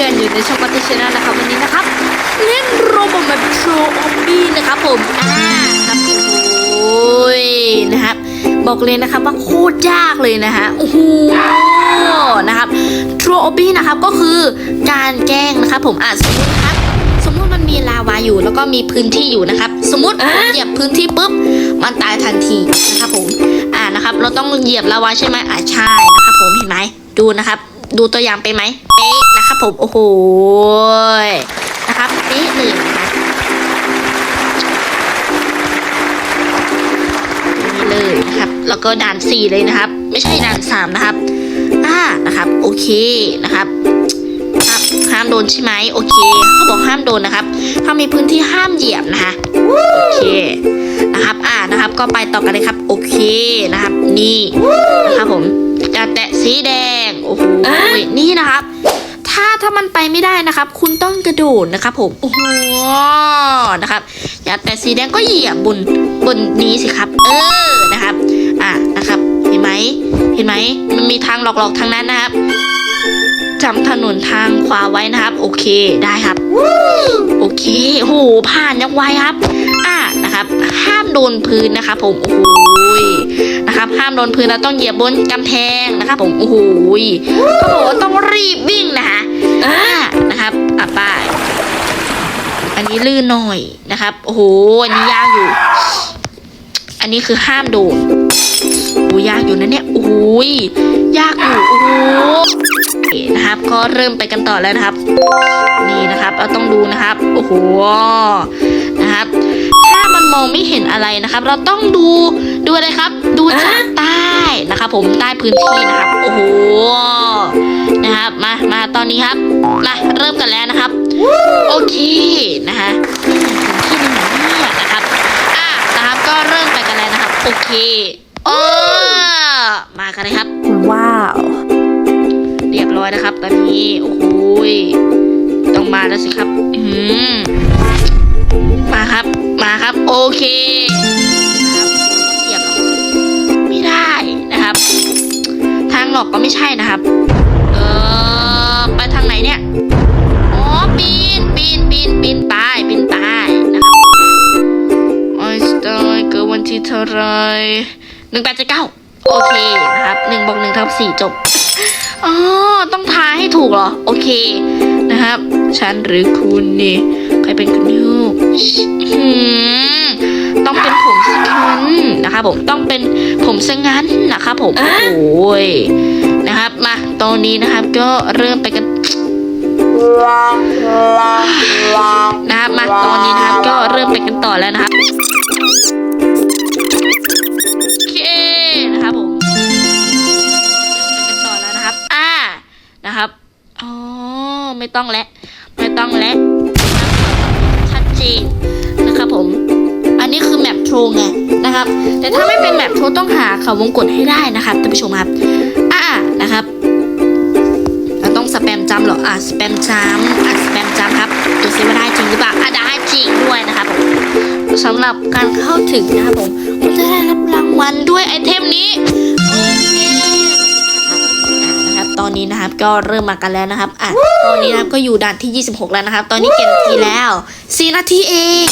พื่อนๆอยู่ในช่องปัตเตอร์ชนะนะครับวันนี้นะครับ เล่นโรบอทแบบโทรออมบี้นะครับผมอ่าครับโอ้ยนะครับ บอกเลยนะครับว่าโคตรยากเลยนะฮะโอ้โหนะครับโทรออมบี้นะครับก็คือการแกล้งนะครับผมอะสมมตินะครับสมมุติมันมีลาวาอยู่แล้วก็มีพื้นที่อยู่นะครับ สมมติเหยียบพื้นที่ปุ๊บมันตายทันทีนะครับผมอ่านะครับ เราต้องเหยียบลาวาใช่ไหมอ่าใช่นะครับผมเห็นไหมดูนะครับ ดูตัวอย่างไปไหมเป๊ะนะครับผมโอ้โหนะครับเป๊ะเลยนะนี่เลยนะครับ แล้วก็ด่านสี่เลยนะครับ ไม่ใช่ด่านสามนะครับอ่านะครับ โอเคนะครับครับห้ามโดนใช่ไหมโอเคเขาบอกห้ามโดนนะครับถ้ามีพื้นที่ห้ามเหยียบนะคะโอเคนะครับ อ่านะครับ ก็ไปต่อกันเลยครับ โอเคนะครับ นี่นะครับผม แตะสีแดง โอ้โห นี่นะครับ ถ้าถ้ามันไปไม่ได้นะครับ คุณต้องกระโดดนะครับ ผม โอ้โห นะครับ อย่าแตะสีแดงก็เหยียบบนบนนี้สิครับ เออ นะครับ อ่านะครับ เห็นไหม เห็นไหม มันมีทางหลอกๆทางนั้นนะครับจำถนนทางขวาไว้นะครับ โอเค ได้ครับ โอเคโอ้โหผ่านยังไวครับ อ่านะครับ ห้ามโดนพื้นนะครับผม โอ้โหย นะครับ ห้ามโดนพื้นแล้วต้องเหยียบบนกำแพงนะครับ ผมโอ้โหยเขาบอกว่าต้องรีบวิ่งนะคะอ่านะครับอะไปอันนี้ลื่นหน่อยนะครับโอ้โหอันนี้ยากอยู่ อันนี้คือห้ามโดนโอ้ยากอยู่นะเนี่ยโอ้ยยากอยู่โอ้โหนะครับ ก็เริ่มไปกันต่อแล้วนะครับ นี่นะครับ เราต้องดูนะครับโอ้โหนะครับ มันมองไม่เห็นอะไรนะครับ เราต้องดูดูอะไรครับ ดูจากใต้นะครับผมใต้พื้นที่นะครับโอ้โหนะครับมามาตอนนี้ครับมาเริ่มกันแล้วนะครับ โอเคนะคะที่มันเนี่ยนะครับอะนะครับก็เริ่มไปกันแล้วนะครับ โอเคโอ้มากันเลยครับ ว้าว เรียบร้อยนะครับ ตอนนี้โอ้โหยต้องมาแล้วสิครับ อืม มาครับ มาครับ โอเคนะครับเหยียบหรอไม่ได้นะครับ ทางหลอกก็ไม่ใช่นะครับ เออไปทางไหนเนี่ย อ๋อ ปีน ปีน ปีน ปีนไปปีนไปนะครับออสตอร์เกิดวันที่เท่าไรหนึ่งแปดเจ็ดเก้าโอเคนะครับหนึ่งบวกหนึ่งเท่ากับสี่จบ อ๋อ ต้องทายให้ถูกเหรอ โอเคนะครับ ฉันหรือคุณนี่ ใครเป็นค ต้องเป็นผมสักงั้นนะครับผมต้องเป็นผมสักงั้นนะครับผมโอ้ยนะครับมาตอนนี้นะครับก็เริ่มไปกันนะครับมาตอนนี้นะครับก็เริ่มไปกันต่อแล้วนะครับโอเคนะครับผมไปกันต่อแล้วนะครับ อ่านะครับอ๋อไม่ต้องแล้ว โทรไงนะครับ แต่ถ้าไม่เป็นแมปโทรต้องหาเขาวงกดให้ได้นะครับท่านผู้ชมครับอ่านะครับเราต้องสแปมจำเหรออะสแปมจำอะสแปมจำครับดูซิว่าได้จริงหรือเปล่าอะได้จริงด้วยนะครับผมสำหรับการเข้าถึงนะครับผมคุณจะได้รับรางวัลด้วยไอเทมนี้นะครับตอนนี้นะครับก็เริ่มมากันแล้วนะครับอะตอนนี้นะครับก็อยู่ด่านที่ 26 แล้วนะครับ ตอนนี้เกมนาทีแล้ว 4 นาทีเอง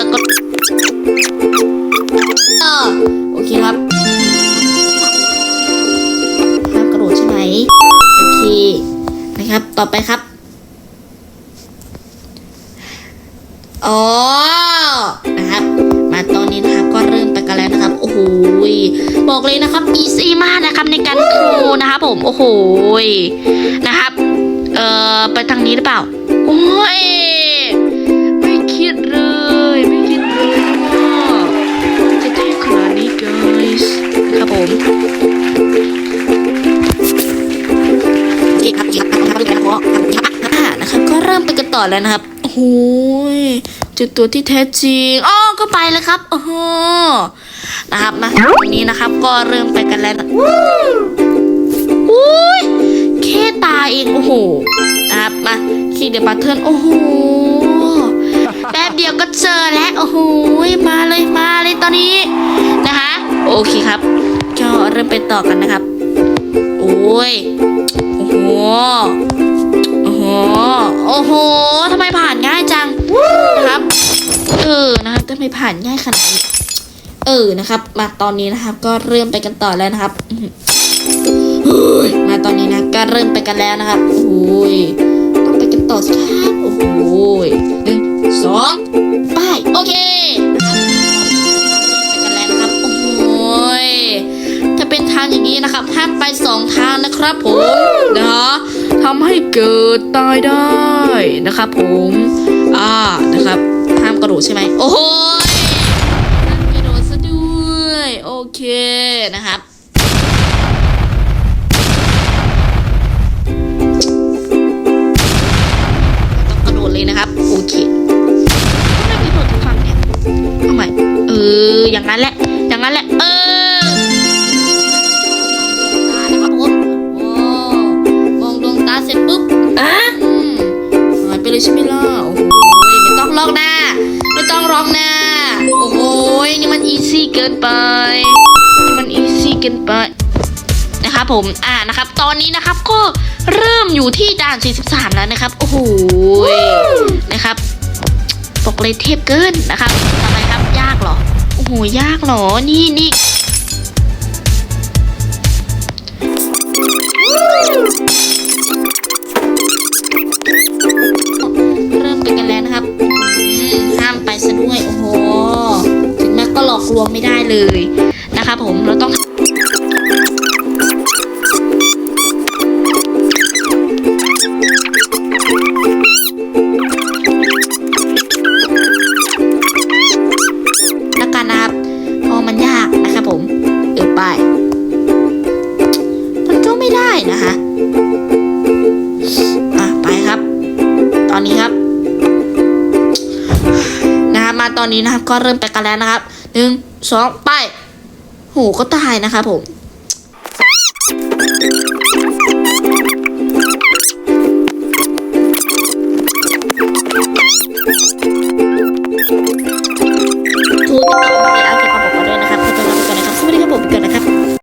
อกดเออโอเคครับห้ามกระโดดใช่ไหมโอเคนะครับ ต่อไปครับอ๋อนะครับ มาตอนนี้นะครับก็เริ่มไปกันแล้วนะครับ โอ้โหบอกเลยนะครับอีซี่มากนะครับในการโทรนะครับผมโอ้โหนะครับ เอ่อไปทางนี้หรือเปล่า โอ้ย ต่อแล้วนะครับโอ้โหยเจอตัวที่แท้จริงอ๋อก็ไปเลยครับโอ้โหนะครับมาตรงนี้นะครับก็เริ่มไปกันแล้วนะอุ้ยแค่ตาเองโอ้โหนะครับมาคีเดบัตเทิลโอ้โหแป๊บเดียวก็เจอแล้วโอ้โหมาเลยมาเลยตอนนี้นะคะโอเคครับก็เริ่มไปต่อกันนะครับ โอ้ยโอ้โหโอ้โห โอ้โหทำไมผ่านง่ายจังนะครับ เออนะครับทำไมผ่านง่ายขนาดนี้เออนะครับ มาตอนนี้นะครับ ก็เริ่มไปกันต่อแล้วนะครับมาตอนนี้นะก็เริ่มไปกันแล้วนะครับโอ้ยต้องไปกันต่อสิครับโอ้โหหนึ่งสองไปโอเคไปกันแล้วนะครับโอ้ยถ้าเป็นทางอย่างนี้นะครับห้ามไปสองทางนะครับผมนะ ทำให้เกิดตายได้นะครับผมอ่านะครับห้ามกระโดดใช่ไหมโอ้โหกระโดดซะด้วย โอเคนะครับ เกินไป มันอีซี่เกินไปนะครับผม อ่านะครับ ตอนนี้นะครับก็เริ่มอยู่ที่ด่าน 43 แล้วนะครับ โอ้โห นะครับบอกเลยเทพเกินนะครับทำไมครับ ยากเหรอ โอ้โห ยากเหรอ นี่นี่ วงไม่ได้เลยนะครับผมเราต้องแล้วกันนะครับเพราะมันยากนะครับผมเออไปมันก็ไม่ได้นะคะอะไปครับ ตอนนี้ครับนะครับมาตอนนี้นะครับก็เริ่มไปกันแล้วนะครับหนึ่ง สองไปโหก็ตายนะคะผม